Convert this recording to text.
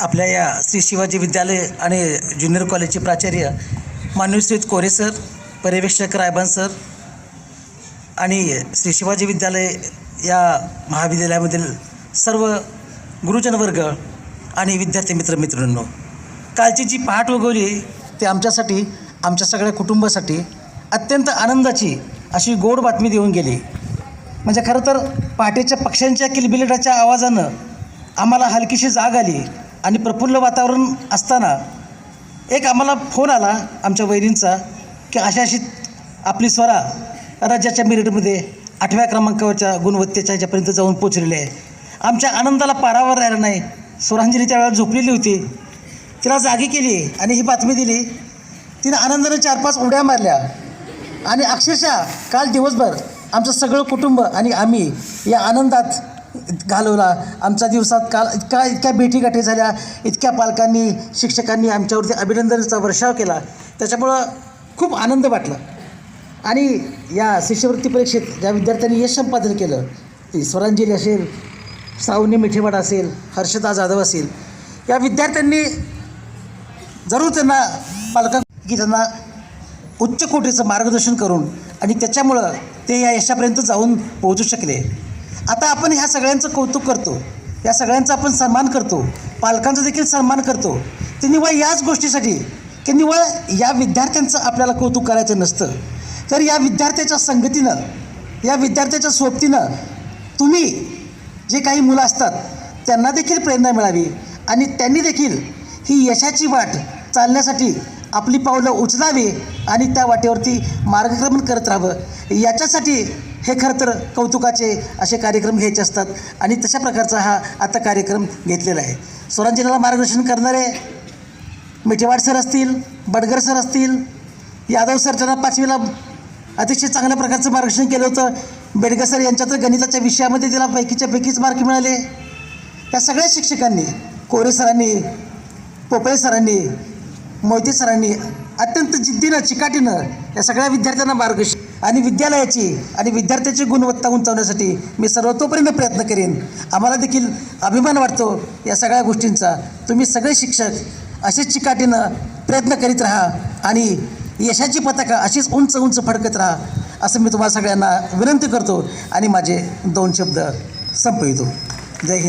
आपल्या या श्री शिवाजी विद्यालय आणि ज्युनियर कॉलेजचे प्राचार्य मानवीश्रीत कोरे सर पर्यवेक्षक रायबन सर आणि श्री शिवाजी विद्यालय या महाविद्यालयामधील सर्व गुरुजनवर्ग आणि विद्यार्थी मित्र मित्रांनो कालची जी पहाट वगवली ते आमच्यासाठी आमच्या सगळ्या कुटुंबासाठी अत्यंत आनंदाची अशी गोड बातमी देऊन गेली. म्हणजे खरं तर पहाटेच्या पक्ष्यांच्या किलबिलटाच्या आवाजानं आम्हाला हलकीशी जाग आली. आणि प्रफुल्ल वातावरण असताना एक आम्हाला फोन आला आमच्या वहिनींचा की अशा अशी आपली स्वरा राज्याच्या मेरिटमध्ये आठव्या क्रमांकावरच्या गुणवत्तेच्या ह्याच्यापर्यंत जाऊन पोचलेली आहे. आमच्या आनंदाला पारावर राहिला नाही. स्वरांजली त्यावेळेला झोपलेली होती. तिला जागी केली आणि ही बातमी दिली. तिनं आनंदाने चार पाच उड्या मारल्या. आणि अक्षरशः काल दिवसभर आमचं सगळं कुटुंब आणि आम्ही या आनंदात घालवला. आमच्या दिवसात काल इतका इतक्या भेटीगाठी झाल्या. इतक्या पालकांनी शिक्षकांनी आमच्यावरती अभिनंदनाचा वर्षाव केला. त्याच्यामुळं खूप आनंद वाटला. आणि या शिष्यवृत्ती परीक्षेत ज्या विद्यार्थ्यांनी यश संपादन केलं ती स्वरांजली असेल सावनी मिठेवाड असेल हर्षदा जाधव असेल या विद्यार्थ्यांनी जरूर त्यांना पालका की त्यांना उच्च कोटीचं मार्गदर्शन करून आणि त्याच्यामुळं ते या यशापर्यंत जाऊन पोहोचू शकले. आता आपण ह्या सगळ्यांचं कौतुक करतो. या सगळ्यांचा आपण सन्मान करतो. पालकांचा देखील सन्मान करतो. ते निवळ याच गोष्टीसाठी की निवळ या विद्यार्थ्यांचं आपल्याला कौतुक करायचं नसतं. तर या विद्यार्थ्याच्या संगतीनं या विद्यार्थ्याच्या सोबतीनं तुम्ही जे काही मुलं असतात त्यांना देखील प्रेरणा मिळावी आणि त्यांनी देखील ही यशाची वाट चालण्यासाठी आपली पावलं उचलावी आणि त्या वाटेवरती मार्गक्रमण करत राहावं. याच्यासाठी हे खरं तर कौतुकाचे असे कार्यक्रम घ्यायचे असतात आणि तशा प्रकारचा हा आता कार्यक्रम घेतलेला आहे. स्वरांजलीला मार्गदर्शन करणारे मिठेवाड सर असतील बडगर सर असतील यादव सर त्यांना पाचवीला अतिशय चांगल्या प्रकारचं मार्गदर्शन केलं होतं बेडगर सर यांच्या तर गणिताच्या विषयामध्ये तिला पैकीच्या पैकीच मार्क मिळाले. त्या सगळ्या शिक्षकांनी कोरे सरांनी पोपळे सरांनी मोहिते सरांनी अत्यंत जिद्दीनं चिकाटीनं या सगळ्या विद्यार्थ्यांना मार्गदर्शन आणि विद्यालयाची आणि विद्यार्थ्याची गुणवत्ता उंचावण्यासाठी मी सर्वतोपर्यंत प्रयत्न करेन. आम्हाला देखील अभिमान वाटतो या सगळ्या गोष्टींचा. तुम्ही सगळे शिक्षक असेच चिकाटीनं प्रयत्न करीत राहा आणि यशाची पताका अशीच उंच उंच फडकत राहा असं मी तुम्हाला सगळ्यांना विनंती करतो. आणि माझे दोन शब्द संपवितो. जय हिंद.